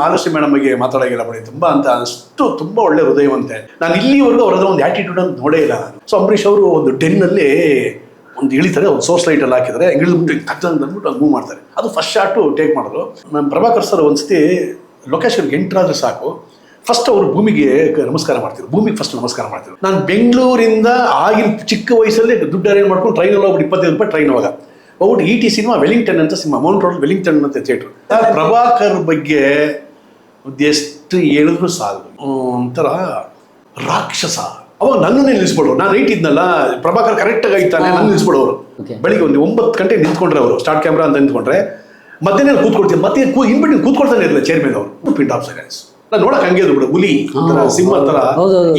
Mahalakshmi madam ಬಗ್ಗೆ ಮಾತಾಡೋಗಿಲ್ಲ ಬಿಡಿ. ತುಂಬಾ ಅಂತ ಅಷ್ಟು ತುಂಬಾ ಒಳ್ಳೆ ಹೃದಯವಂತೆ. ನಾನು ಇಲ್ಲಿವರೆಗೂ ಅವರದ ಒಂದು ಆಟಿಟ್ಯೂಡ್ ಅಂತ ನೋಡೇ ಇಲ್ಲ ಸೊ ಅಂಬರೀಷ್ ಅವರು ಒಂದು ಟೆನ್ನಲ್ಲಿ ಒಂದು ಇಳಿತಾರೆ, ಒಂದು ಸೋರ್ಸ್ ಲೈಟ್ ಎಲ್ಲ ಹಾಕಿದ್ರೆ ಕಚ್ಚ ಅಂತ ಅಂದ್ಬಿಟ್ಟು ಅದು ಮೂವ್ ಮಾಡ್ತಾರೆ. ಅದು ಫಸ್ಟ್ ಶಾಟು ಟೇಕ್ ಮಾಡಿದ್ರು. ನಮ್ಮ ಪ್ರಭಾಕರ್ ಸರ್ ಒಂದ್ಸತಿ ಲೊಕೇಶನ್ಗೆ ಎಂಟ್ರಾದ್ರೆ ಸಾಕು. ಫಸ್ಟ್ ಅವರು ಭೂಮಿಗೆ ನಮಸ್ಕಾರ ಮಾಡ್ತಿದ್ರು. ಭೂಮಿಗೆ ಫಸ್ಟ್ ನಮಸ್ಕಾರ ಮಾಡ್ತಿದ್ರು. ನಾನು ಬೆಂಗಳೂರಿಂದ ಆಗಿನ ಚಿಕ್ಕ ವಯಸ್ಸಲ್ಲಿ ದುಡ್ಡು ಅರೇಂಜ್ ಮಾಡ್ಕೊಂಡು ಟ್ರೈನಲ್ಲಿ ಹೋಗ್ಬಿಟ್ಟು ಇಪ್ಪತ್ತೈದು ರೂಪಾಯಿ ಟ್ರೈನ್ ಹೋಗ ಹೋಗ್ಬಿಟ್ಟು ಇ ಟಿ ಸಿನಿಮಾ ವೆಲಿಂಗ್ಟನ್ ಅಂತ ಸಿನಿಮಾ ಮೌಂಟ್ ರೋಡ್ ವೆಲಿಂಗ್ಟನ್ ಅಂತ ಥಿಯೇಟ್ರು ಪ್ರಭಾಕರ್ ಬಗ್ಗೆ ಎಷ್ಟು ಹೇಳಿದ್ರು ಸಾಲದು ಒಂಥರ ರಾಕ್ಷಸ. ಅವಾಗ ನನ್ನನ್ನೇ ನಿಲ್ಲಿಸ್ಬಿಡೋರು. ನಾನು ರೈಟ್ ಇದ್ನಲ್ಲ ಪ್ರಭಾಕರ್ ಕರೆಕ್ಟಾಗಿ ಆಯ್ತಾನೆ ನನ್ನ ನಿಲ್ಲಿಸ್ಬಿಡೋರು. ಅವರು ಬೆಳಿಗ್ಗೆ ಒಂದು ಒಂಬತ್ತು ಗಂಟೆ ನಿಂತ್ಕೊಂಡ್ರೆ ಅವರು ಸ್ಟಾರ್ಟ್ ಕ್ಯಾಮ್ರಾ ಅಂತ ನಿಂತ್ಕೊಂಡ್ರೆ ಮಧ್ಯಾಹ್ನ ಕೂತ್ಕೊಡ್ತೀನಿ ಮತ್ತೆ ಕೂ ಇನ್ಬಿಟ್ಟು ಕೂತ್ಕೊಳ್ತಾನೆ ಇರಲಿಲ್ಲ ಚೇರ್ಮನ್ ಅವರು. ಪಿಂಟ್ ಆಫ್ ಸೆಕೆಂಡ್ಸ್ ನಾನು ನೋಡಕ್ ಹಂಗೆ ಅದು ಬಿಡು ಹುಲಿ ಸಿಂಹ ತರ.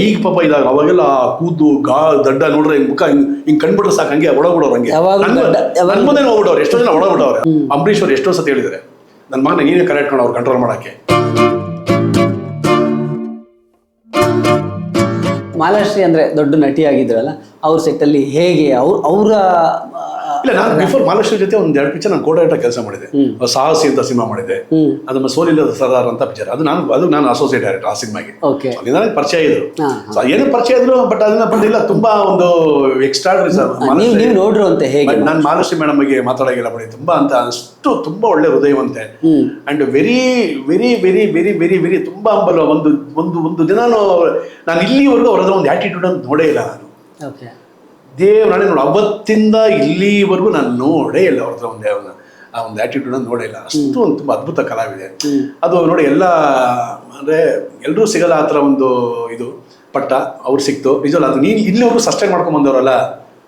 ಈಗ ಪಾಪ ಇದಾಗ ಅವಾಗೆಲ್ಲ ಕೂದು ಗಾ ದಡ್ಡ ನೋಡ್ರೆ ಹಿಂಗ್ ಮುಖ ಹಿಂಗ್ ಹಿಂಗ್ ಕಂಡ್ಬಿಟ್ರೆ ಸಾಕು ಹಂಗೆ ಒಳಗ್ಬಿಡೋರು ಹಂಗೆ. ನನ್ ಮುಂದೆ ಹೋಗ್ಬಿಡೋರು ಎಷ್ಟೋ ಜನ ಒಳಗ್ಬಿಟ್ಟವ್ರೆ ಅಂಬರೀಶ್ ಅವ್ರು ಎಷ್ಟೋ ಸತಿ ಹೇಳಿದ್ದಾರೆ ನನ್ನ ಮಗನ ನೀನೇ ಕರೆಕ್ಟ್ ಅವ್ರು ಕಂಟ್ರೋಲ್ ಮಾಡಕ್ಕೆ. ಮಾಲಾಶ್ರೀ ಅಂದ್ರೆ ದೊಡ್ಡ ನಟಿ ಆಗಿದ್ರಲ್ಲ ಅವ್ರ ಸೆಟ್ಟಲ್ಲಿ ಹೇಗೆ ಅವ್ರ ಅವರ ಇಲ್ಲ ನಾನು ಬಿಫೋರ್ ಮಹಾಲಕ್ಷ್ಮಿ ಜೊತೆ ಒಂದ್ ಎರಡು ಪಿಕ್ಚರ್ ನಾನು ಕೋಡಾಟ ಕೆಲಸ ಮಾಡಿದೆ. ಸಾಹಸಿ ಅಂತ ಸಿನಿಮಾ ಮಾಡಿದೆ. ಅದನ್ನ ಅದು ಸೋಲಿಲ್ಲದ ಸರ್ದಾರ್ ಅಂತ ಪಿಕ್ಚರ್ ಅದು ನಾನು ಅದು ನಾನು ಅಸೋಸಿಯೇಟ್ ಡೈರೆಕ್ಟರ್ ಆ ಸಿನಿಮಾಗೆ. ನನಗೆ ಪರಿಚಯ ಇದ್ರು. ಏನು ಪರಿಚಯ ಇದ್ರು ಬಟ್ ಅದನ್ನ ಬಂದಿಲ್ಲ ತುಂಬಾ ಒಂದು ಎಕ್ಸ್ಟ್ರಾಡ್ರಿ ಸರ್ ನೀವು ನೋಡ್ರು ಅಂತ ಹೇಗೆ? ನಾನು ಮಹಾಲಕ್ಷ್ಮಿ ಮೇಡಮ್ ಬಗ್ಗೆ ಮಾತಾಡೋಗಿಲ್ಲ ಬಿಡಿ ತುಂಬಾ ಅಂತ ಅಷ್ಟು ತುಂಬಾ ಒಳ್ಳೆ ಹೃದಯವಂತೆ. And very very very very very very ತುಂಬಾ ಅಂಬಲ ಒಂದು ಒಂದು ಒಂದು ದಿನಾನು ನಾನು ಇಲ್ಲಿವರೆಗೂ ಅವರದ ಒಂದು ಆಟಿಟ್ಯೂಡ್ ಅಂತ ನೋಡೇ ಇಲ್ಲ ನಾನು. ದೇವರಾಣೆ ನೋಡು ಅವತ್ತಿಂದ ಇಲ್ಲಿವರೆಗೂ ನಾನು ನೋಡೇ ಇಲ್ಲ ಅವ್ರದ್ದು ಒಂದು ಒಂದು- ಆ ಒಂದು ಆಟಿಟ್ಯೂಡ್ ಅಂತ ನೋಡೇ ಇಲ್ಲ. ಅಷ್ಟು ಒಂದು ತುಂಬ ಅದ್ಭುತ ಕಲಾವಿದೆ. ಅದು ನೋಡಿ ಎಲ್ಲ ಅಂದರೆ ಎಲ್ಲರೂ ಸಿಗಲ್ಲ ಆ ಥರ ಒಂದು ಇದು ಪಟ್ಟ ಅವ್ರು ಸಿಕ್ತು. ನಿಜವಲ್ಲ ಅದು ನೀನು ಇಲ್ಲಿವರೆಗೂ ಸಸ್ಟೈನ್ ಮಾಡ್ಕೊಂಡು ಬಂದವರಲ್ಲ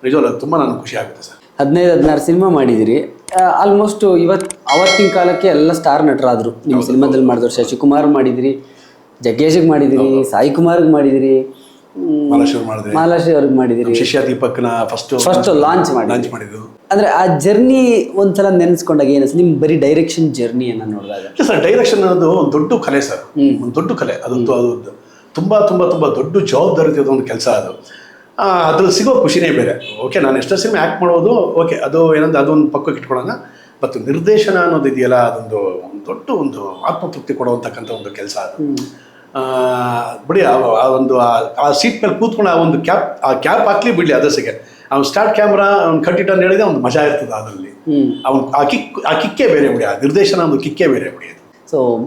ನಿಜವಲ್ಲ ಅದು ತುಂಬ ನನಗೆ ಖುಷಿ ಆಗುತ್ತೆ ಸರ್. ಹದಿನೈದು ಹದಿನಾರು ಸಿನಿಮಾ ಮಾಡಿದಿರಿ. ಆಲ್ಮೋಸ್ಟ್ ಇವತ್ತು ಅವತ್ತಿನ ಕಾಲಕ್ಕೆ ಎಲ್ಲ ಸ್ಟಾರ್ ನಟರಾದರು. ನಿಮ್ಮ ಸಿನಿಮಾದಲ್ಲಿ ಮಾಡಿದ್ರು ಶಶಿಕುಮಾರ್ ಮಾಡಿದಿರಿ ಜಗ್ಗೇಶಿಗೆ ಮಾಡಿದಿರಿ ಸಾಯಿ ಕುಮಾರ್ಗೆ ಮಾಡಿದಿರಿ. ಹ್ಮ್, ಮಾಡಿದ್ರಿ? ಅವ್ರಿಗೆ ಮಾಡಿದಿರಿ ಶಿಷ್ಯ ದೀಪಕ್ನ ಫಸ್ಟ್ ಫಸ್ಟ್ ಲಾಂಚ್ ಮಾಡಿ ಲಾಂಚ್ ಮಾಡಿದ್ದು ಅಂದ್ರೆ ಆ ಜರ್ನಿ ಒಂದ್ಸಲ ನೆನೆಸ್ಕೊಂಡಾಗ ಏನು ನಿಮ್ ಬರೀ ಡೈರೆಕ್ಷನ್ ಜರ್ನಿಯನ್ನ ನೋಡಿದಾಗ. ಇಲ್ಲ ಸರ್ ಡೈರೆಕ್ಷನ್ ಅನ್ನೋದು ಒಂದು ದೊಡ್ಡ ಕಲೆ ಸರ್. ಒಂದು ದೊಡ್ಡ ಕಲೆ. ಅದೊಂದು ಅದು ತುಂಬ ತುಂಬ ತುಂಬ ದೊಡ್ಡ ಜವಾಬ್ದಾರಿ ಒಂದು ಕೆಲಸ ಅದು. ಅದ್ರಲ್ಲಿ ಸಿಗೋ ಖುಷಿನೇ ಬೇರೆ. ಓಕೆ ನಾನು ಎಷ್ಟೋ ಸಿನಿಮಾ ಆ್ಯಕ್ಟ್ ಮಾಡೋದು ಓಕೆ ಅದು ಏನಂದ್ರೆ ಅದೊಂದು ಪಕ್ಕಕ್ಕೆ ಇಟ್ಕೊಳ್ಳೋಣ. ಮತ್ತು ನಿರ್ದೇಶನ ಅನ್ನೋದು ಇದೆಯಲ್ಲ ಅದೊಂದು ಒಂದು ದೊಡ್ಡ ಒಂದು ಆತ್ಮತೃಪ್ತಿ ಕೊಡುವಂತಕ್ಕಂಥ ಒಂದು ಕೆಲಸ ಅದು. ಬಿಡಿ ಆ- ಒಂದು ಆ- ಸೀಟ್ ಮೇಲೆ ಕೂತ್ಕೊಂಡು ಆ ಒಂದು ಕ್ಯಾಪ್ ಆ ಕ್ಯಾಪ್ ಹಾಕ್ಲಿ ಬಿಡಲಿ ಅದಸಿಗೆ. ಅವ್ನು ಸ್ಟಾರ್ಟ್ ಕ್ಯಾಮ್ರಾ ಅವ್ನು ಕಟ್ಟಿಟ್ಟು ಅಂತ ಹೇಳಿದ್ರೆ ಒಂದು ಮಜಾ ಇರ್ತದೆ ಅದರಲ್ಲಿ. ಅವ್ನು ಆ ಕಿಕ್ ಆ ಕಿಕ್ಕೇ ಬೇರೆ ಬಿಡಿ ಆ ನಿರ್ದೇಶನ ಒಂದು ಕಿಕ್ಕೇ ಬೇರೆ ಬಿಡಿ ಅದು. ಸೊ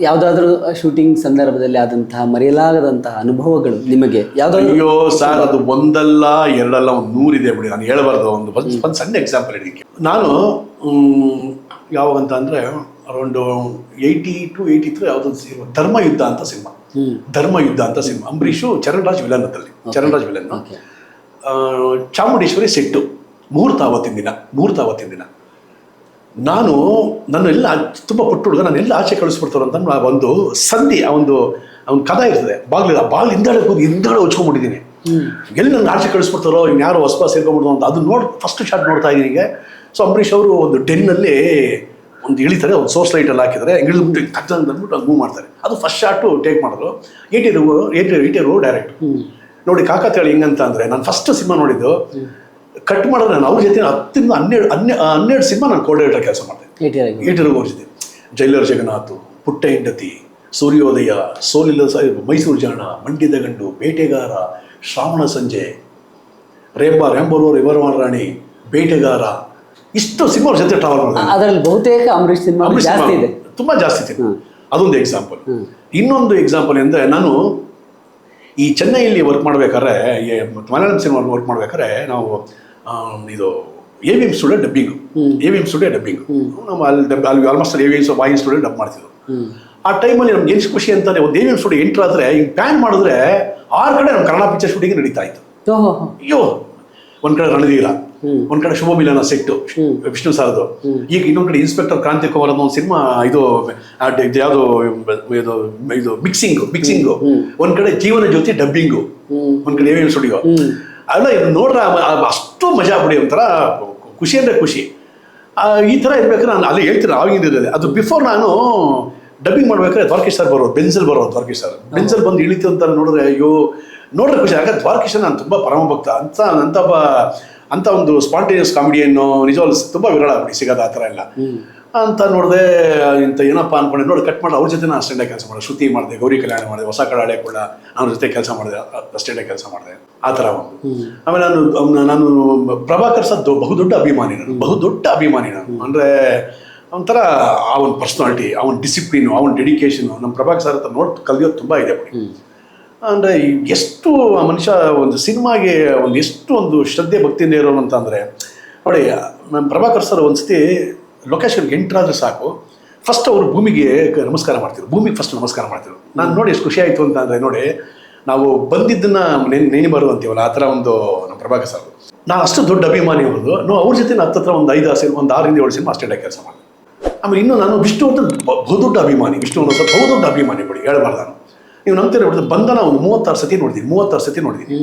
ಯಾವುದಾದ್ರೂ ಶೂಟಿಂಗ್ ಸಂದರ್ಭದಲ್ಲಿ ಆದಂತಹ ಮರೆಯಲಾಗದಂತಹ ಅನುಭವಗಳು ನಿಮಗೆ ಯಾವ್ದಾದ್ರು? ಅಯ್ಯೋ ಸರ್ ಅದು ಒಂದಲ್ಲ ಎರಡಲ್ಲ ಒಂದು ನೂರಿದೆ ಬಿಡಿ ನಾನು ಹೇಳಬಾರ್ದು. ಒಂದು ಒಂದು ಸಣ್ಣ ಎಕ್ಸಾಂಪಲ್ ಹಿಡಿಕೆ ನಾನು ಯಾವಾಗ ಯಾವಾಗಂತ ಅಂದರೆ around eighty two eighty three ಯಾವುದೊಂದು ಸಿನಿಮಾ ಧರ್ಮ ಯುದ್ಧ ಅಂತ ಸಿನಿಮಾ. ಧರ್ಮಯುದ್ಧ ಧರ್ಮ ಯುದ್ಧ ಅಂತ ಸಿನಿಮಾ. ಅಂಬರೀಷು ಚರಣ್ ರಾಜ್ ವಿಲನ್ ಅದರಲ್ಲಿ ಚರಣ್ ರಾಜ್ ವಿಲನ್ ಚಾಮುಂಡೇಶ್ವರಿ ಸೆಟ್ಟು. ಮುಹೂರ್ತ ಅವತ್ತಿನ ದಿನ ಮುಹೂರ್ತ ಅವತ್ತಿನ ದಿನ. ನಾನು ನನ್ನೆಲ್ಲ ತುಂಬ ಪುಟ್ಟ ಹುಡುಗ ನಾನು ಎಲ್ಲ ಆಚೆ ಕಳಿಸ್ಬಿಡ್ತಾರೆ ಅಂತ ಒಂದು ಸಂಧಿ ಆ ಒಂದು ಅವ್ನ ಕದ ಇರ್ತದೆ. ಬಾಗ್ಲಿಲ್ಲ ಬಾಗ್ಲು ಹಿಂದಾಳೆ ಹೋಗಿ ಹಿಂದಾಳೆ ಹೊಚ್ಕೊಂಡ್ಬಿಟ್ಟಿದ್ದೀನಿ ಎಲ್ಲಿ ನನ್ನ ಆಚೆ ಕಳಿಸ್ಬಿಡ್ತಾರೋ ಇನ್ನು ಯಾರೋ ಹೊಸ್ಪಾಸ್ ಸೇರ್ಕೊಂಡ್ಬಿಡ್ತು ಅಂತ ಅದು ನೋಡಿ ಫಸ್ಟ್ ಶಾಟ್ ನೋಡ್ತಾ ಇದ್ದೀನಿ ಈಗ. ಸೊ ಅಂಬರೀಷ್ ಅವರು ಒಂದು ಡೆನ್ನಲ್ಲಿ ಒಂದು ಇಳಿತಾರೆ ಒಂದು ಸೋರ್ಸ್ ಲೈಟ್ ಎಲ್ಲ ಹಾಕಿದ್ರೆ ಇಳಿದ್ಬಿಟ್ಟು ಕತ್ತ ಅಂತ ಅಂದ್ಬಿಟ್ಟು ಅದು ಮೂವ್ ಮಾಡ್ತಾರೆ. ಅದು ಫಸ್ಟ್ ಶಾಟು ಟೇಕ್ ಮಾಡಿದ್ರು. ಏಟಿ ರು ಏಟಿ ಏಟಿ ರು ಡೈರೆಕ್ಟ್ ನೋಡಿ ಕಾಕತಾಳಿ ಹೆಂಗಂತ ಅಂದರೆ ನಾನು ಫಸ್ಟ್ ಸಿನಿಮಾ ನೋಡಿದ್ದು ಕಟ್ ಮಾಡಿದ್ರೆ ನಾನು ಅವ್ರ ಜೊತೆ ಹತ್ತಿಂದ ಹನ್ನೆರಡು ಹನ್ನೆ ಹನ್ನೆರಡು ಸಿನಿಮಾ ನಾನು ಕೋರ್ಡಿನೇಟರ್ ಕೆಲಸ ಮಾಡಿದೆ. ಏಟಿ ರೂ ಅವ್ರ ಜೊತೆ. ಜೈಲರ್ ಜಗನ್ನಾಥ್ ಪುಟ್ಟ ಹೆಂಡತಿ ಸೂರ್ಯೋದಯ ಸೋಲಿಲ್ಲ ಸಾಹೇಬ್ ಮೈಸೂರು ಜಾಣ ಮಂಡ್ಯದ ಗಂಡು ಬೇಟೆಗಾರ ಶ್ರಾವಣ ಸಂಜೆ ರೇಪ ರೇಂಬರೂರು ರಿವರ್ವಾನ್ ರಾಣಿ ಬೇಟೆಗಾರ ಇಷ್ಟು ಸಿನಿಮಾ ಅವ್ರ ಜೊತೆ ಟ್ರಾವೆಲ್ ಮಾಡ್ತಾರೆ ಅದರಲ್ಲಿ ಬಹುತೇಕ ಅಂಬರೀಷ್ ಸಿನಿಮಾ ಜಾಸ್ತಿ ಇದೆ. ತುಂಬಾ ಜಾಸ್ತಿ ಇದೆ. ಅದೊಂದು ಎಕ್ಸಾಂಪಲ್ ಇನ್ನೊಂದು ಎಕ್ಸಾಂಪಲ್ ಅಂದರೆ ನಾನು ಈ ಚೆನ್ನೈಯಲ್ಲಿ ವರ್ಕ್ ಮಾಡ್ಬೇಕಾದ್ರೆ ಮಲಯಾಳಂ ಸಿನಿಮಾ ವರ್ಕ್ ಮಾಡ್ಬೇಕಾದ್ರೆ ನಾವು ಇದು A V M studio dubbing A V M studio dubbing ನಾವು ಅಲ್ಲಿ ಡಬ್ ಅಲ್ಲಿ ಆಲ್ಮೋಸ್ಟ್ ಎ ವಿ ಎಂ ವಾಯಿನ್ ಸ್ಟುಡಿಯೋ ಡಬ್ ಮಾಡ್ತಿದ್ರು. ಆ ಟೈಮಲ್ಲಿ ನಮ್ಗೆ ಎಷ್ಟು ಖುಷಿ ಅಂತಾನೆ ಒಂದು A V M studio entry ಆದರೆ ಹಿಂಗೆ ಪ್ಯಾನ್ ಮಾಡಿದ್ರೆ ಆರು ಕಡೆ ನಮ್ಮ ಕನ್ನಡ ಪಿಕ್ಚರ್ ಶೂಟಿಂಗ್ ನಡೀತಾ ಇತ್ತು. ಅಯ್ಯೋ ಒಂದು ಕಡೆ ರಣಧೀರ. ಒಂದ್ ಕಡೆ ಶುಭ ಮಿಲನ ಸೆಟ್ಟು ವಿಷ್ಣು ಸಾರದು. ಈಗ ಇನ್ನೊಂದ್ ಕಡೆ ಇನ್ಸ್ಪೆಕ್ಟರ್ ಕ್ರಾಂತಿ ಕುಮಾರ್ ಅನ್ನೋ ಒಂದು ಸಿನಿಮಾ ಇದು ಯಾವ್ದು ಇದು ಇದು ಮಿಕ್ಸಿಂಗ್ ಮಿಕ್ಸಿಂಗು ಒಂದ್ ಕಡೆ ಜೀವನ ಜ್ಯೋತಿ ಡಬ್ಬಿಂಗು ಒಂದ್ ಕಡೆ ಏನೇನು ಸುಡಿಯೋ ಅಲ್ಲ ಇದು ನೋಡ್ರ ಅಷ್ಟು ಮಜಾ ಬಿಡಿ ಒಂಥರ ಖುಷಿ ಅಂದ್ರೆ ಖುಷಿ. ಈ ತರ ಇರ್ಬೇಕಾದ್ರೆ ನಾನು ಅಲ್ಲಿ ಹೇಳ್ತೀನಿ ಆವಾಗಿಂದ ಇರೋದೆ ಅದು ಬಿಫೋರ್ ನಾನು ಡಬ್ಬಿಂಗ್ ಮಾಡ್ಬೇಕಾದ್ರೆ ದ್ವಾರಕೀಶ್ ಸರ್ ಬರೋದು ಬೆನ್ಸಲ್ ಬರೋದು ದ್ವಾರಕೀಶ್ ಸರ್ ಬೆನ್ಸಲ್ ಬಂದು ಇಳಿತು ಅಂತ ನೋಡಿದ್ರೆ ಅಯ್ಯೋ ನೋಡ್ರೆ ಖುಷಿ. ಆಗ ದ್ವಾರಕೀಶ್ ನಾನು ತುಂಬ ಪರಮ ಭಕ್ತ ಅಂತ ಒಬ್ಬ ಅಂತ ಒಂದು ಸ್ಪಾಂಟೇನಿಯಸ್ ಕಾಮಿಡಿಯನ್ನು ನಿಜವಾಗ್ಲು ತುಂಬ ವಿರಳ ಬಿಡಿ ಸಿಗೋದು ಆ ಥರ ಎಲ್ಲ. ಅಂತ ನೋಡಿದೆ ಇಂಥ ಏನಪ್ಪ ಅನ್ಕೊಂಡೆ ನೋಡಿ ಕಟ್ ಮಾಡಿ ಅವ್ರ ಜೊತೆ ನಾನು ಅಷ್ಟೇ ಕೆಲಸ ಮಾಡಿದೆ ಶ್ರುತಿ ಮಾಡಿದೆ ಗೌರಿ ಕಲ್ಯಾಣ ಮಾಡಿದೆ ಹೊಸ ಕಳಾಳೆ ಕೂಡ ಅವ್ರ ಜೊತೆ ಕೆಲಸ ಮಾಡಿದೆ ಅಷ್ಟೇ ಕೆಲಸ ಮಾಡಿದೆ. ಆ ಥರ ಒಂದು. ಆಮೇಲೆ ನಾನು ನಾನು ಪ್ರಭಾಕರ್ ಸರ್ ಬಹುದೊಡ್ಡ ಅಭಿಮಾನಿ ನಾನು ಬಹುದೊಡ್ಡ ಅಭಿಮಾನಿ ನಾನು. ಅಂದರೆ ಒಂಥರ ಅವನ ಪರ್ಸ್ನಾಲಿಟಿ ಅವನ ಡಿಸಿಪ್ಲಿನು ಒಂದು ಡೆಡಿಕೇಶನು ನಮ್ಮ ಪ್ರಭಾಕರ್ ಸರ್ ಹತ್ರ ನೋಡಿ ಕಲಿಯೋದು ತುಂಬ ಇದೆ ಬಿಡಿ ಅಂದರೆ ಎಷ್ಟು ಆ ಮನುಷ್ಯ ಒಂದು ಸಿನಿಮಾಗೆ ಒಂದು ಎಷ್ಟು ಒಂದು ಶ್ರದ್ಧೆ, ಭಕ್ತಿಯಿಂದ ಇರೋನು ಅಂತಂದರೆ, ನೋಡಿ ನಮ್ಮ ಪ್ರಭಾಕರ್ ಸರ್ ಒಂದ್ಸತಿ ಲೊಕೇಶನ್ಗೆ ಎಂಟ್ರಾದ್ರೆ ಸಾಕು. ಫಸ್ಟ್ ಅವರು ಭೂಮಿಗೆ ನಮಸ್ಕಾರ ಮಾಡ್ತಿದ್ರು. ಭೂಮಿಗೆ ಫಸ್ಟ್ ನಮಸ್ಕಾರ ಮಾಡ್ತಿದ್ರು. ನಾನು ನೋಡಿ ಎಷ್ಟು ಖುಷಿ ಆಯಿತು ಅಂತ ಅಂದರೆ ನೋಡಿ, ನಾವು ಬಂದಿದ್ದನ್ನ ನೆನೆ ನೆನಿಬಾರು ಅಂತೀವಲ್ಲ, ಆ ಥರ ಒಂದು ನಮ್ಮ ಪ್ರಭಾಕರ್ ಸರ್. ನಾನು ಅಷ್ಟು ದೊಡ್ಡ ಅಭಿಮಾನಿ ಅವ್ರದ್ದು ನಾವು ಅವ್ರ ಜೊತೆ ಹತ್ತತ್ರ ಒಂದು ಐದು ಸಿನಿಮಾ, ಒಂದು ಆರಿಂದ ಏಳು ಸಿನಿಮಾ ಅಷ್ಟೇ ಕೆಲಸ ಮಾಡಿದೆ. ಆಮೇಲೆ ಇನ್ನೂ ನಾನು ವಿಷ್ಣು ಅಂತ ಬಹುದೊಡ್ಡ ಅಭಿಮಾನಿ ವಿಷ್ಣು ಸರ್ ಬಹುದೊಡ್ಡ ಅಭಿಮಾನಿ ಬಿಡಿ, ಹೇಳಬಾರ್ದು ನಾನು. ನೀವು ನಂಬ್ತೀರ ನೋಡಿದ್ರೆ ಬಂಧನ ಒಂದು ಮೂವತ್ತಾರು ಸತಿ ನೋಡಿದ್ದೀನಿ ಮೂವತ್ತಾರು ಸತಿ ನೋಡಿದ್ದೀನಿ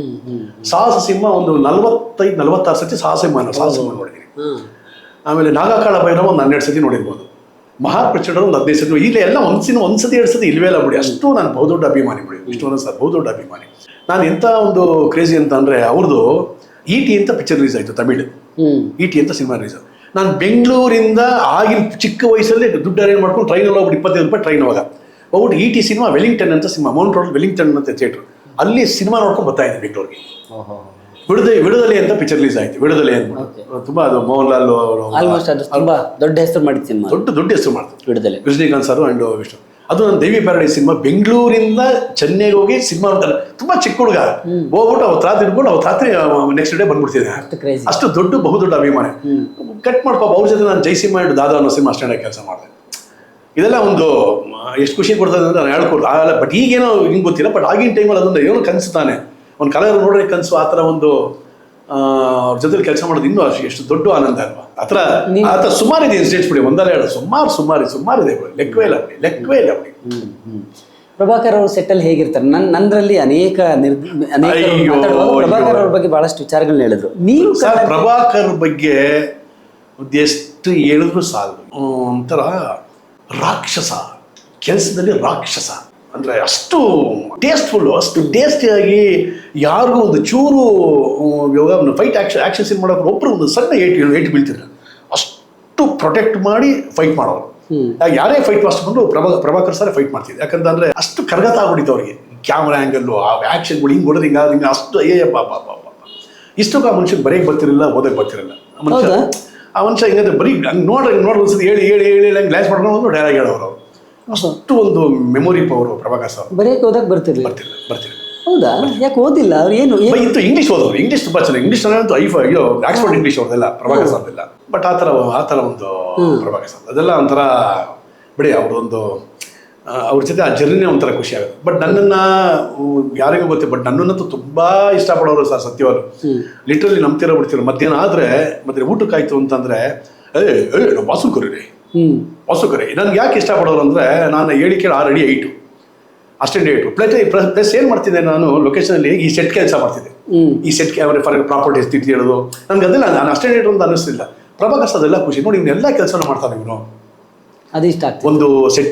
ಸಾಹಸ ಸಿಂಹ ಒಂದು ನಲವತ್ತೈದು ನಲವತ್ತಾರು ಸತಿ ಸಾಹಸ ಸಿಂಹ ಸಾಹಸ ಸಿಂಹ ನೋಡಿದ್ದೀನಿ ಆಮೇಲೆ ನಾಗಕಾಳ ಭೈರವ ಒಂದು ಹನ್ನೆರಡು ಸತಿ ನೋಡಿರ್ಬೋದು. ಮಹಾಪ್ರಚಂಡ ಒಂದು ಹದಿನೈದು ಸತಿ ಇಲ್ಲಿ ಎಲ್ಲ ಒಂದು ಸಿನ ಒಂದು ಸತಿ ಎರಡು ಸತಿ ಇಲ್ವೇ ಇಲ್ಲ ಬಿಡಿ. ಅಷ್ಟು ನಾನು ಬಹುದೊಡ್ಡ ಅಭಿಮಾನಿ ಬಿಡಿ. ವಿಷ್ಣುವರ್ಧನ್ ಸರ್ ಬಹುದೊಡ್ಡ ಅಭಿಮಾನಿ. ನಾನು ಎಂಥ ಒಂದು ಕ್ರೇಜಿ ಅಂತ ಅಂದರೆ ಅವ್ರದ್ದು ಇ ಟಿ ಅಂತ ಪಿಕ್ಚರ್ ರಿಲೀಸ್ ಆಯಿತು ತಮಿಳು. ಇ ಟಿ ಅಂತ ಸಿನಿಮಾ ರಿಲೀಸ್ ನಾನು ಬೆಂಗಳೂರಿಂದ ಆಗಿನ ಚಿಕ್ಕ ವಯಸ್ಸಲ್ಲಿ ದುಡ್ಡು ಅರೇಂಜ್ ಮಾಡ್ಕೊಂಡು ಟ್ರೈನಲ್ಲಿ ಹೋಗ್ಬಿಟ್ಟು ಇಪ್ಪತ್ತೈದು ರೂಪಾಯಿ ಟ್ರೈನ್ ಹೋಗ ಹೋಗ್ಬಿಟ್ಟು ಇ ಟಿ ಸಿನಿಮಾ ವೆಲ್ಲಿಂಗ್ಟನ್ ಅಂತ ಸಿನಿಮಾ ಮೌಂಟ್ ರೋಡ್ ವೆಲ್ಲಿಂಗ್ಟನ್ ಅಂತ ಥಿಯೇಟರ್ ಅಲ್ಲಿ ಸಿನಿಮಾ ನೋಡ್ಕೊಂಡು ಬರ್ತಾ ಇದ್ದೆ ಬೆಂಗಳೂರಿಗೆ ಓಹೋ. ವಿಡದಲ್ಲಿ ವಿಡುದಲೆ ಅಂತ ಪಿಕ್ಚರ್ ರಿಲೀಸ್ ಆಯ್ತು ವಿಡುದಲೆ ಅಂತ. ತುಂಬಾ ಅದು ಮೋಹನ್ ಲಾಲ್ ಅವರು ಆಲ್ಮೋಸ್ಟ್ ಅದು ತುಂಬಾ ದೊಡ್ಡ ಹೆಸರು ಮಾಡಿದ ಸಿನಿಮಾ ದೊಡ್ಡ ದೊಡ್ಡ ಹೆಸರು ಮಾಡ್ತಾರೆ. ವಿಡದಲ್ಲಿ ರಜನಿಕಾಂತ್ ಸರ್ ಅಂಡ್ ವಿಷ್ಣು. ಅದು ನನ್ನ ದೇವಿ ಪ್ಯಾರಡೈಸ್ ಸಿನಿಮಾ ಬೆಂಗಳೂರಿಂದ ಚೆನ್ನೈಗೆ ಹೋಗಿ ಸಿನಿಮಾ ಅಂತಾರೆ ತುಂಬಾ ಚಿಕ್ಕ ಹುಡುಗ. ಹೋಗ್ಬಿಟ್ಟು ಅವತ್ತು ರಾತ್ರಿ ಇಟ್ಕೊಂಡು ಅವತ್ತು ರಾತ್ರಿ ನೆಕ್ಸ್ಟ್ ಡೇ ಬಂದ್ಬಿಡ್ತಿದ್ದೆ ಅಷ್ಟು ದೊಡ್ಡ ಬಹುದೊಡ್ಡ ಅಭಿಮಾನ. ಕಟ್ ಮಾಡ್ಪಾಪ ಅವ್ರ ಜೊತೆ ನಾನು ಜೈಸಿಂಹ ಅಂಡ್ ದಾದಾ ಅನ್ನೋ ಸಿನಿಮಾ ಅಷ್ಟೇ ಕೆಲಸ ಮಾಡಿದೆ. ಇದೆಲ್ಲ ಒಂದು ಎಷ್ಟು ಖುಷಿ ಕೊಡ್ತದೆ ಅಂತ ನಾನು ಹೇಳ್ಕೊಡ್ತು ಆಗಲ್ಲ ಬಟ್ ಈಗೇನೋ ಹಿಂಗೆ ಗೊತ್ತಿಲ್ಲ ಬಟ್ ಆಗಿನ ಟೈಮಲ್ಲಿ ಅದೊಂದು ಏನೋ ಕನಸು ತಾನೆ. ಒಂದು ಕಲರ್ ನೋಡ್ರೆ ಕನಸು ಆ ಥರ ಒಂದು ಅವ್ರ ಜೊತೆ ಕೆಲಸ ಮಾಡೋದು ಇನ್ನೂ ಅಷ್ಟು ಎಷ್ಟು ದೊಡ್ಡ ಆನಂದ ಅಲ್ವಾ? ಆ ಥರ ಆ ಥರ ಸುಮಾರು ಇದೆ ಸ್ಟೇಜ್ ಬಿಡಿ ಒಂದಲ್ಲ ಹೇಳೋದು ಸುಮಾರು ಸುಮಾರು ಸುಮಾರು ಇದೆ ಬಿಡಿ. ಲೆಕ್ಕವೇ ಇಲ್ಲ ಬಿಡಿ ಲೆಕ್ಕವೇ ಇಲ್ಲ ಬಿಡಿ. ಪ್ರಭಾಕರ್ ಅವರು ಸೆಟ್ಟಲ್ಲಿ ಹೇಗಿರ್ತಾರೆ? ನನ್ನ ನಂದ್ರಲ್ಲಿ ಅನೇಕ ಅನೇಕ ಪ್ರಭಾಕರ್. ಅವ್ರ ಬಗ್ಗೆ ಬಹಳಷ್ಟು ವಿಚಾರಗಳನ್ನ ಹೇಳಿದ್ರು. ನೀವು ಸರ್ ಪ್ರಭಾಕರ್ ಬಗ್ಗೆ ಎಷ್ಟು ಹೇಳಿದ್ರು ಸಾಲದು ಒಂಥರ ರಾಕ್ಷಸ ಕೆಲಸದಲ್ಲಿ ರಾಕ್ಷಸ. ಅಂದರೆ ಅಷ್ಟು ಟೇಸ್ಟ್ಫುಲ್ಲು ಅಷ್ಟು ಟೇಸ್ಟಿಯಾಗಿ ಯಾರಿಗೂ ಒಂದು ಚೂರು ಫೈಟ್ ಆಕ್ಷನ್ ಆಕ್ಷನ್ ಸೀನ್ ಮಾಡೋಕೆ ಒಬ್ಬರು ಒಂದು ಸಣ್ಣ ಏಟ್ ಏಟ್ ಬೀಳ್ತಿದ್ರು. ಅಷ್ಟು ಪ್ರೊಟೆಕ್ಟ್ ಮಾಡಿ ಫೈಟ್ ಮಾಡೋರು. ಯಾರೇ ಫೈಟ್ ಮಾಡಿಸ್ಕೊಂಡು ಪ್ರಭಾ ಪ್ರಭಾಕರ್ ಸರ್ ಫೈಟ್ ಮಾಡ್ತಿದ್ದೆ ಯಾಕಂತಂದ್ರೆ ಅಷ್ಟು ಕರಗತ ಆಗ್ಬಿಟ್ಟಿತ್ತು ಅವ್ರಿಗೆ. ಕ್ಯಾಮ್ರಾ ಆ್ಯಂಗಲ್ಲು ಆ ಆ್ಯಕ್ಷನ್ಗಳು ಹಿಂಗೆ ಹೊಡೆದು ಹಿಂಗೆ ಹಿಂಗೆ ಅಷ್ಟು ಏ ಪಾಪ ಪಾಪ ಇಷ್ಟು ಆ ಮನುಷ್ಯಗೆ ಬರೆಯಕ್ಕೆ ಬರ್ತಿರಲಿಲ್ಲ ಓದಕ್ಕೆ ಬರ್ತಿರಲಿಲ್ಲ. ಮನುಷ್ಯ? ಆ ಮನುಷ್ಯ ಹಿಂಗಂದ್ರೆ ಬರೀ ಹಂಗೆ ನೋಡ್ರಿ ಹಂಗೆ ನೋಡಿ ಅನ್ಸುತ್ತೆ ಹೇಳಿ ಹೇಳಿ ಹೇಳಿ ಹೇಳಿ ಹಂಗೆ ಗ್ಲಾಸ್ ಮಾಡ್ಕೊಂಡು ಒಂದು ಡೈಲಾಗ್ ಹೇಳೋರು ಅವರು. ಅಷ್ಟು ಒಂದು ಮೆಮೊರಿ ಪವರು ಪ್ರಭಾಕರ್ ಸರ್ ಬರೀ ಓದಕ್ಕೆ ಬರ್ತಿರ್ಲಿಲ್ಲ? ಬರ್ತಿರಲಿಲ್ಲ ಬರ್ತಿರಲಿಲ್ಲ. ಹೌದಾ? ಯಾಕೆ ಓದಿಲ್ಲ? ಅವ್ರು ಏನು ಇತ್ತು ಇಂಗ್ಲೀಷ್ ಓದೋರು. ಇಂಗ್ಲೀಷ್ ತುಂಬ ಚೆನ್ನಾಗಿ ಇಂಗ್ಲೀಷ್ ಅಂತೂ ಐಫ್ ಅಯ್ಯೋ ಆಕ್ಸ್ಫರ್ಡ್ ಇಂಗ್ಲೀಷ್ ಅವ್ರದ್ದೆಲ್ಲ ಪ್ರಭಾಕರ್ ಇಲ್ಲ ಬಟ್ ಆ ಥರ ಆ ಥರ ಒಂದು ಪ್ರಭಾಕರ್ ಸರ್. ಅದೆಲ್ಲ ಒಂಥರ ಬಿಡಿ ಅವ್ರದೊಂದು ಅವ್ರ ಜೊತೆ ಆ ಜರ್ನಿನೇ ಒಂಥರ ಖುಷಿ ಆಗುತ್ತೆ. ಬಟ್ ನನ್ನನ್ನು ಯಾರಿಗೂ ಗೊತ್ತಿಲ್ಲ ಬಟ್ ನನ್ನನ್ನಂತೂ ತುಂಬ ಇಷ್ಟಪಡೋರು ಸರ್ ಸತ್ಯವರು ಲಿಟ್ರಲಿ ನಂಬ್ತಿರೋ ಬಿಡ್ತಿರೋ ಮಧ್ಯಾಹ್ನ ಆದರೆ ಮತ್ತೆ ಊಟಕ್ಕಾಯ್ತು ಅಂತಂದರೆ ಏ ಏ ನಾವು ವಾಸು ಕರೀರಿ ವಾಸು ಕರಿ ನನ್ಗೆ ಯಾಕೆ ಇಷ್ಟಪಡೋರು ಅಂದರೆ ನಾನು ಹೇಳಿ ಕೇಳಿ ಆಲ್ರೆಡಿ ಅಡಿ ಐಟು ಅಷ್ಟೇ ಏಟು ಪ್ಲಸ್ ಪ್ಲಸ್ ಏನು ಮಾಡ್ತಿದ್ದೆ ನಾನು ಲೊಕೇಶನಲ್ಲಿ ಈ ಸೆಟ್ ಕೆಲಸ ಮಾಡ್ತಿದ್ದೆ. ಈ ಸೆಟ್ ಅವರೇ ಫಾರ್ ಪ್ರಾಪರ್ಟೀಸ್ ತಿಟ್ಟು ಹೇಳೋದು. ನನಗೆ ಅದೆಲ್ಲ ನಾನು ಅಷ್ಟೇ ಏಟು ಅಂತ ಅನ್ನಿಸ್ತಿಲ್ಲ ಪ್ರಭಾಕರ್ ಸರ್ ಅದೆಲ್ಲ ಖುಷಿ. ನೋಡಿ ಇವನ್ನೆಲ್ಲ ಕೆಲಸನ ಮಾಡ್ತಾನೆ ಇವನು ಅದು ಇಷ್ಟ ಆಗ್ತದೆ. ಒಂದು ಸೆಟ್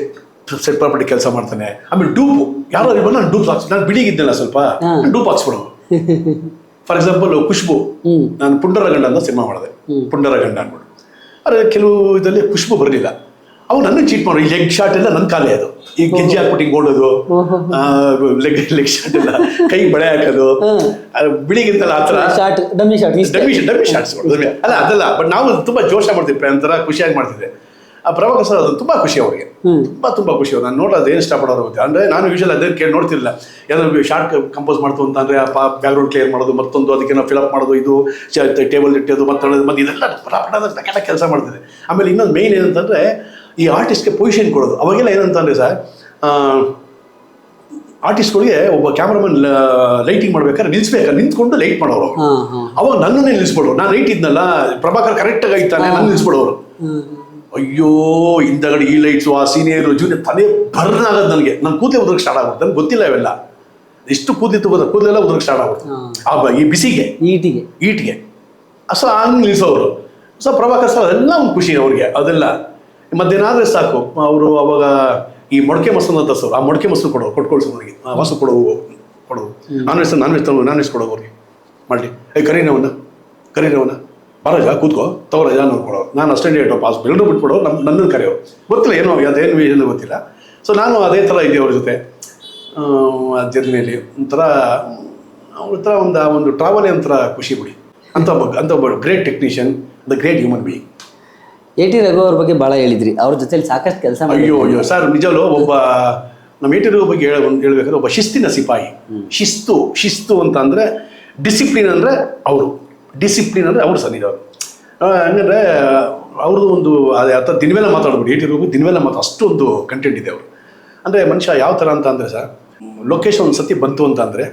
ಸೆಟ್ ಪ್ರಾಪರ್ಟಿ ಕೆಲಸ ಮಾಡ್ತಾನೆ. ಆಮೇಲೆ ಡೂಪು. ಯಾರೋ ಬಂದು ನಾನು ಡೂಪ್ ಹಾಕ್ಸಿ ನಾನು ಬಿಡಿಗಿದ್ದೆಲ್ಲ ಸ್ವಲ್ಪ. ಡೂಪ್ ಹಾಕ್ಸ್ಬಿಡೋದು ಫಾರ್ ಎಕ್ಸಾಂಪಲ್ ಖುಷ್ಬು. ನಾನು ನಾನು ಪುಂಡರಗಂಡ ಅಂತ ಸಿನಿಮಾ ಮಾಡಿದೆ. ಪುಂಡರಗಂಡ ಅಂದ್ಬಿಟ್ಟು. ಆದರೆ ಕೆಲವು ಇದರಲ್ಲಿ ಖುಷ್ಬು ಬರಲಿಲ್ಲ. ಅವು ನನ್ನ ಚೀಟ್ ಮಾಡೋ ಈ ಲೆಗ್ ಶಾಟ್ ಎಲ್ಲ ನನ್ನ ಕಾಲೇ ಅದು. ಈ ಗೆಜ್ಜೆ ಹಾಕ್ಬಿಟ್ಟು ಹಿಂಗೆ ಓಡೋದು. ಲೆಗ್ ಲೆಗ್ ಶಾಟ್ ಎಲ್ಲ. ಕೈ ಬಳೆ ಹಾಕೋದು. ಬಿಳಿಗಿಂತಲ್ಲ ಆ ಥರ. Dummy shot dummy dummy shots ಅಲ್ಲ ಅದಲ್ಲ. ಬಟ್ ನಾವು ತುಂಬಾ ಜೋಶ ಮಾಡ್ತೀವಿ ಒಂಥರ ಖುಷಿಯಾಗಿ ಮಾಡ್ತಿದ್ದೆ ಆ ಪ್ರಭಾಕರ್ ಸರ್ ಅದು ತುಂಬಾ ಖುಷಿ ಅವರಿಗೆ. ತುಂಬಾ ತುಂಬಾ ಖುಷಿ ಅವ್ರು. ನಾನು ನೋಡೋದು ಏನು ಇಷ್ಟಪಡೋದು ಗೊತ್ತೆ ಅಂದ್ರೆ ನಾನು ಯೂಶಲ್ ಅದೇ ಕೇಳಿ ನೋಡ್ತಿರಲಿಲ್ಲ. ಯಾವ್ದಾದ್ರು ಶಾರ್ಟ್ ಕಂಪೋಸ್ ಮಾಡ್ತು ಅಂತಂದ್ರೆ ಆ ಬ್ಯಾಕ್ಗ್ರೌಂಡ್ ಕ್ಲಿಯರ್ ಮಾಡೋದು ಮತ್ತೊಂದು ಅದಕ್ಕೆ ನಾವು ಫಿಲಪ್ ಮಾಡೋದು ಇದು ಟೇಬಲ್ ಇಟ್ಟೋದು ಮತ್ತೆ ಮತ್ತೆ ಇದೆಲ್ಲ ಪಟಾಪಟ ಕೆಲಸ ಮಾಡ್ತಿದೆ ಆಮೇಲೆ ಇನ್ನೊಂದು ಮೇಯ್ನ್ ಏನಂತಂದ್ರೆ ಈ ಆರ್ಟಿಸ್ಟ್ಗೆ ಪೊಸಿಷನ್ ಕೊಡೋದು. ಅವಾಗೆಲ್ಲ ಏನಂತಂದರೆ ಸರ್ ಆರ್ಟಿಸ್ಟ್ಗಳಿಗೆ ಒಬ್ಬ ಕ್ಯಾಮ್ರಾಮನ್ ಲೈಟಿಂಗ್ ಮಾಡ್ಬೇಕಾದ್ರೆ ನಿಲ್ಸ್ಬೇಕು? ನಿಂತ್ಕೊಂಡು ಲೈಟ್ ಮಾಡೋರು ಅವಾಗ ನನ್ನನ್ನೇ ನಿಲ್ಲಿಸ್ಬಿಡೋರು ನಾನು ಲೈಟ್ ಇದ್ನಲ್ಲ ಪ್ರಭಾಕರ್ ಕರೆಕ್ಟಾಗಿ ಇತ್ತಾನೆ ನಾನು ನಿಲ್ಲಿಸ್ಬಿಡೋರು ಅಯ್ಯೋ ಹಿಂದಗಡೆ ಈ ಲೈಟ್ಸು ಆ ಸೀನಿಯರ್ ಜೂನಿಯರ್ ತಲೆ ಬರ್ನ್ ಆಗೋದು ನನಗೆ. ನನ್ನ ಕೂದಲೇ ಉದ್ರಕ್ಕೆ ಸ್ಟಾರ್ಟ್ ಆಗುತ್ತೆ ನನಗೆ ಗೊತ್ತಿಲ್ಲ ಇವೆಲ್ಲ. ಎಷ್ಟು ಕೂದಿತ್ತು ಗೊತ್ತಾ? ಕೂದಲೆಲ್ಲ ಉದ್ರಕ್ಕೆ ಸ್ಟಾರ್ಟ್ ಆಗುತ್ತೆ ಆ ಬ- ಈ ಬಿಸಿಗೆ ಈಟಿಗೆ. ಈಟಿಗೆ. ಸೊ ಹಂಗೆ ನಿಲ್ಲಿಸೋರು ಸೊ ಪ್ರಭಾಕರ್ ಸರ್ ಅದೆಲ್ಲ ಒಂದು ಖುಷಿ ಅವ್ರಿಗೆ. ಅದೆಲ್ಲ. ಮತ್ತೇನಾದ್ರೆ ಸಾಕು ಅವರು ಅವಾಗ ಈ ಮೊಡಕೆ ಮೊಸರು ಅಂತ ಸರ್ ಆ ಮೊಡಕೆ ಮೊಸರು ಕೊಡೋ ಕೊಟ್ಕೊಳ್ಸು ಆ ವಾಸು ಕೊಡೋ ಕೊಡೋದು non veg non veg non veg ಕೊಡೋ ಅವ್ರಿಗೆ. ಮಾಡಲಿ. ಏ ಕರೀನವನ್ನ ಕರೀನವನ್ನ ಬರಜ ಕೂತ್ಕೋ. ತಗೋ ನಾನು ನೋಡ್ಕೊಳೋ ನಾನು ಅಷ್ಟೇ ಹೇಳೋ ಪಾಸ್. ಎಲ್ಲರೂ ಬಿಟ್ಬಿಡೋ ನಮ್ಮ ನನ್ನನ್ನು ಕರೆಯೋ. ಗೊತ್ತಿಲ್ಲ ಏನೋ ಅದೇನು ಏನು ಗೊತ್ತಿಲ್ಲ. ಸೊ ನಾನು ಅದೇ ಥರ ಇದ್ದೆ ಅವ್ರ ಜೊತೆ. ಜರ್ನಿಯಲ್ಲಿ ಒಂಥರ ಅವ್ರ ಹತ್ರ ಒಂದು ಆ ಒಂದು ಟ್ರಾವೆಲ್ ಒಂಥರ ಖುಷಿ ಬಿಡಿ. ಅಂತ ಒಬ್ಬ ಅಂತ ಒಬ್ಬ great technician the great human being A T Raghu ಅವ್ರ ಬಗ್ಗೆ ಭಾಳ ಹೇಳಿದ್ರಿ. ಅವ್ರ ಜೊತೆಲಿ ಸಾಕಷ್ಟು ಕೆಲಸ ಅಯ್ಯೋ ಅಯ್ಯೋ ಸರ್ ನಿಜಲು ಒಬ್ಬ ನಮ್ಮ ಏಟಿರೋ ಬಗ್ಗೆ ಹೇಳ ಹೇಳ್ಬೇಕಾದ್ರೆ ಒಬ್ಬ ಶಿಸ್ತಿನ ಸಿಪಾಯಿ. ಶಿಸ್ತು ಶಿಸ್ತು ಅಂತ ಅಂದರೆ ಡಿಸಿಪ್ಲಿನ್ ಅಂದರೆ ಅವರು. ಡಿಸಿಪ್ಲಿನ್ ಅಂದರೆ ಅವರು ಸರ್ ಅವರು ಹಂಗಂದ್ರೆ ಅವ್ರದ್ದು ಒಂದು ಅದೇ ಅರ್ಥ ದಿನವೆಲ್ಲ ಮಾತಾಡ್ಬಿಡಿ. ಏಟಿರ್ಬೇಕು ದಿನವೆಲ್ಲ ಮಾತು ಅಷ್ಟೊಂದು ಕಂಟೆಂಟ್ ಇದೆ ಅವರು. ಅಂದರೆ ಮನುಷ್ಯ ಯಾವ ಥರ ಅಂತ ಅಂದರೆ ಸರ್ ಲೊಕೇಶನ್ ಒಂದು ಸತಿ ಬಂತು ಅಂತ ಅಂದರೆ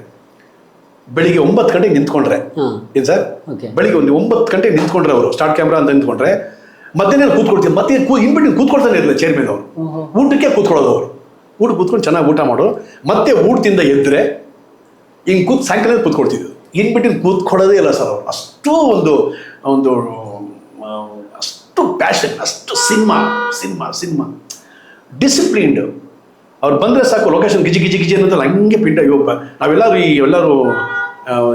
ಬೆಳಿಗ್ಗೆ ಒಂಬತ್ತು ಗಂಟೆಗೆ ನಿಂತ್ಕೊಂಡ್ರೆ. ಏನು ಸರ್? ಬೆಳಿಗ್ಗೆ ಒಂದು ಒಂಬತ್ತು ಗಂಟೆಗೆ ನಿಂತ್ಕೊಂಡ್ರೆ ಅವರು ಸ್ಟಾರ್ಟ್ ಕ್ಯಾಮ್ರಾ ಅಂತ ನಿಂತ್ಕೊಂಡ್ರೆ ಮಧ್ಯಾಹ್ನ ಕೂತ್ಕೊಳ್ತೀವಿ. ಮತ್ತೆ ಕೂ ಇನ್ಬಿಟ್ಟು ಕೂತ್ಕೊಳ್ತಾನೆ ಇರಲಿಲ್ಲ ಚೇರ್ ಮೇಲೆ ಅವರು ಊಟಕ್ಕೆ ಕೂತ್ಕೊಳ್ಳೋದು ಅವರು. ಊಟ ಕೂತ್ಕೊಂಡು ಚೆನ್ನಾಗಿ ಊಟ ಮಾಡೋರು ಮತ್ತೆ ಊಟದಿಂದ ಎದ್ದರೆ ಹಿಂಗೆ ಕೂತ್ ಸಾಯಂಕಾಲ ಕೂತ್ಕೊಳ್ತಿದ್ದು ಇನ್ಬಿಟ್ಟಿನ ಕೂತ್ಕೊಳ್ಳೋದೇ ಇಲ್ಲ ಸರ್ ಅವರು. ಅಷ್ಟು ಒಂದು ಒಂದು ಅಷ್ಟು ಪ್ಯಾಷನ್ ಅಷ್ಟು ಸಿನಿಮಾ ಸಿನಿಮಾ ಸಿನಿಮಾ. ಡಿಸಿಪ್ಲಿನ್ಡ್ ಅವ್ರು ಬಂದರೆ ಸಾಕು ಲೊಕೇಶನ್ ಗಿಜಿ ಗಿಜಿ ಗಿಜಿ ಅನ್ನೋದಲ್ಲ ಹಂಗೆ ಪಿಂಡ ಯೋಗ ನಾವೆಲ್ಲರೂ ಈ ಎಲ್ಲರೂ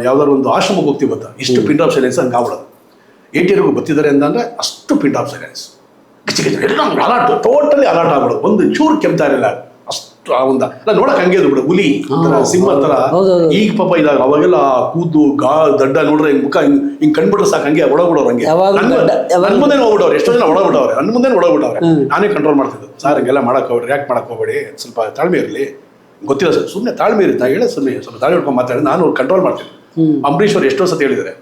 ಯಾವ್ದಾದ್ರು ಒಂದು ಆಶ್ರಮಕ್ಕೆ ಹೋಗ್ತೀವಿ ಗೊತ್ತಾ? ಇಷ್ಟು ಪಿಂಡ್ ಆಫ್ ಸೈಲೆನ್ಸ್ ಹಂಗೆ ಆಗ್ಬಿಡೋದು. ಏಟಿಯರ್ಗೂ ಬರ್ತಿದ್ದಾರೆ ಅಂತಂದರೆ ಅಷ್ಟು ಪಿಂಡ್ ಆಫ್ ಸೈಲೆನ್ಸ್ ಗಿಜಿ ಗಿಜಿ ಎಲ್ಲ ಅಲಾಟ್ ಟೋಟಲಿ ಅಲಾಟ್ ಆಗ್ಬಿಡೋದು. ಒಂದು ಚೂರು ಕೆಮ್ತಾ ಇರಲಿಲ್ಲ ಆ ಒಂದು. ನೋಡಕ್ ಹಂಗೆ ಇದು ಬಿಡು ಹುಲಿ ಸಿಂಹ ತರ. ಈಗ ಪಾಪ ಇದಾಗ ಅವಾಗೆಲ್ಲ ಕೂದು ಗಾ ದಡ್ಡ ನೋಡ್ರೆ ಹಿಂಗ್ ಮುಖ ಹಿಂಗ್ ಹಿಂಗ್ ಕಂಡ್ಬಿಟ್ರೆ ಸಾಕು ಹಂಗೆ ಒಳಗ್ಬಿಡೋರು ಹಂಗೆ. ನನ್ ಮುಂದೆ ಹೋಗ್ಬಿಟ್ಟವ್ರೆ ಎಷ್ಟೋ ಜನ ಒಳಗ್ಬಿಟ್ಟವ್ರೆ ನನ್ ಮುಂದೆ ಒಳಗ್ಬಿಟ್ಟವ್ರೆ. ನಾನೇ ಕಂಟ್ರೋಲ್ ಮಾಡ್ತಿದ್ದೆ. ಸರ್ ಹಂಗೆಲ್ಲ ಮಾಡಕ್ ಹೋಗ್ಬೇಡಿ ರಿಯಾಕ್ಟ್ ಮಾಡಕ್ ಹೋಗ್ಬೇಡಿ ಸ್ವಲ್ಪ ತಾಳ್ಮೆ ಇರಲಿ. ಗೊತ್ತಿಲ್ಲ ಸರ್ ಸುಮ್ಮನೆ ತಾಳ್ಮೆ ಇರುತ್ತೆ ನಾ ಹೇಳಿ ಸುಮ್ಮನೆ ಸ್ವಲ್ಪ ತಾಳ್ಮೆ ಹಿಡ್ಕೊಂಡು ಮಾತಾಡಿ ನಾನು ಅವ್ರು ಕಂಟ್ರೋಲ್ ಮಾಡ್ತೀನಿ. ಅಂಬರೀಶ್ ಅವ್ರು ಎಷ್ಟೋ ಸತಿ ಹೇಳಿದ್ದಾರೆ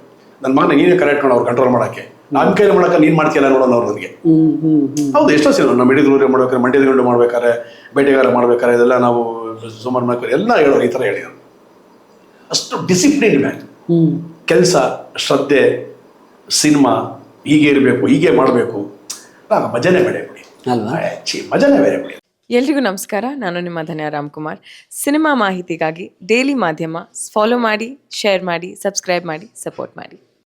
ನನ್ನ ಮಗನ ನೀನೇ ಕರೆಕ್ಟ್ ಅವ್ರು ಕಂಟ್ರೋಲ್ ಮಾಡಕ್ಕೆ. ನನ್ನ ಕೈಲಿ ಮಾಡಕ್ಕೆ ನೀನ್ ಮಾಡ್ತೀಯಲ್ಲ ನೋಡೋಣ ಅವ್ರು ನನಗೆ. ಹ್ಮ್ ಹ್ಮ್ ಹ್ಮ್. ಹೌದು ಎಷ್ಟೋ ಸಿನಿಮಾ ನಮ್ಮ ಮಿಡಿದೂರು ಮಾಡ್ಬೇಕಾರೆ ಮಂಡ್ಯದ ಮಾಡ್ಬೇಕಾದ್ರೆ ಬೇಟೆಗಾರ ಮಾಡ್ಬೇಕಾರೆ ಇದೆಲ್ಲ ನಾವು ಸುಮಾರು ಮಾಡ್ಬೇಕು ಎಲ್ಲ ಹೇಳೋರು ಈ ಥರ ಹೇಳಿದ್ರು. ಅಷ್ಟು ಡಿಸಿಪ್ಲಿನ್ ಮ್ಯಾನ್ ಹ್ಮ್. ಕೆಲಸ ಶ್ರದ್ಧೆ ಸಿನಿಮಾ ಹೀಗೆ ಇರಬೇಕು ಹೀಗೆ ಮಾಡಬೇಕು. ಮಜಾನೇ ಬೇರೆ ಬಿಡಿ ಅಲ್ವಾ? ಛೀ, ಮಜಾನೇ ಬೇರೆ ಬಿಡಿ ಎಲ್ರಿಗೂ ನಮಸ್ಕಾರ ನಾನು ನಿಮ್ಮ ಧನ್ಯ ರಾಮ್ಕುಮಾರ್. ಸಿನಿಮಾ ಮಾಹಿತಿಗಾಗಿ ಡೈಲಿ ಮಾಧ್ಯಮ ಫಾಲೋ ಮಾಡಿ ಶೇರ್ ಮಾಡಿ ಸಬ್ಸ್ಕ್ರೈಬ್ ಮಾಡಿ ಸಪೋರ್ಟ್ ಮಾಡಿ.